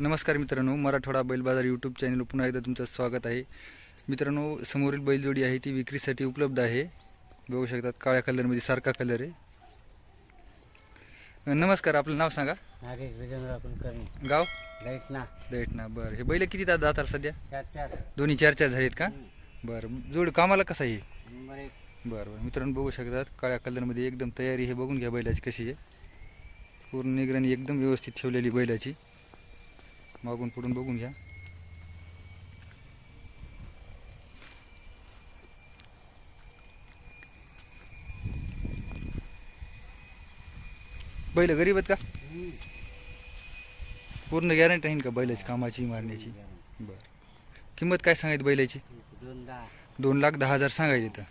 नमस्कार मित्रांनो मराठवाडा बैल बाजार यूट्यूब चॅनल पुन्हा एकदा तुमचं स्वागत आहे. मित्रांनो समोरील बैलजोडी आहे ती विक्रीसाठी उपलब्ध आहे. बघू शकतात काळ्या कलरमध्ये सारखा कलर आहे. नमस्कार आपलं नाव सांगा. नागेश विजयनगरा कुलकर्णी. गाव? लाइट ना दैठणा बरं. हे बैल किती दात दातार सध्या? चार चार दोन्ही चार चार झालेत का? बरं. जोड कामाला कसा आहे? नंबर एक. बरं बरं. मित्रांनो बघू शकतात काळ्या कलरमध्ये एकदम तयारी हे बघून घ्या बैलाची कशी आहे. पूर्ण निगराणी एकदम व्यवस्थित ठेवलेली बैलाची. मागून पुढून बघून घ्या. बैल गरीब आहेत का? पूर्ण गॅरंटी आहे का बैलाची कामाची मारण्याची? बरं. किंमत काय सांगायची बैलाची? दोन लाख दहा हजार सांगायचे तर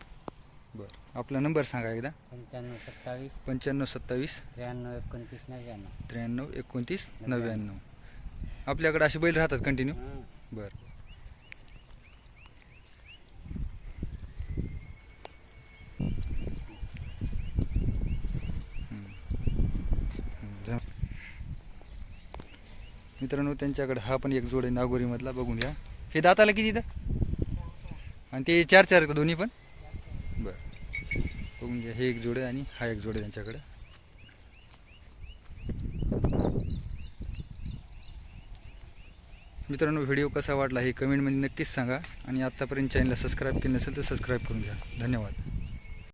बरं. आपला नंबर सांगा एकदा. पंच्याण्णव सत्तावीस. पंच्याण्णव सत्तावीस. त्र्याण्णव एकोणतीस नव्याण्णव. त्र्याण्णव एकोणतीस नव्याण्णव. आपल्याकडे असे बैल राहतात कंटिन्यू. बरं. मित्रांनो त्यांच्याकडे हा पण एक जोड आहे नागोरीमधला. बघून घ्या. हे दाताला किती इथं? आणि ते चार चार दोन्ही पण? बरं. बघून घ्या हे एक जोड आहे आणि हा एक जोड आहे त्यांच्याकडे. मित्रांनो व्हिडिओ कसा वाटला हे कमेंटमध्ये नक्कीच सांगा आणि आत्तापर्यंत चॅनलला सबस्क्राईब केलं नसेल तर सबस्क्राईब करून घ्या. धन्यवाद.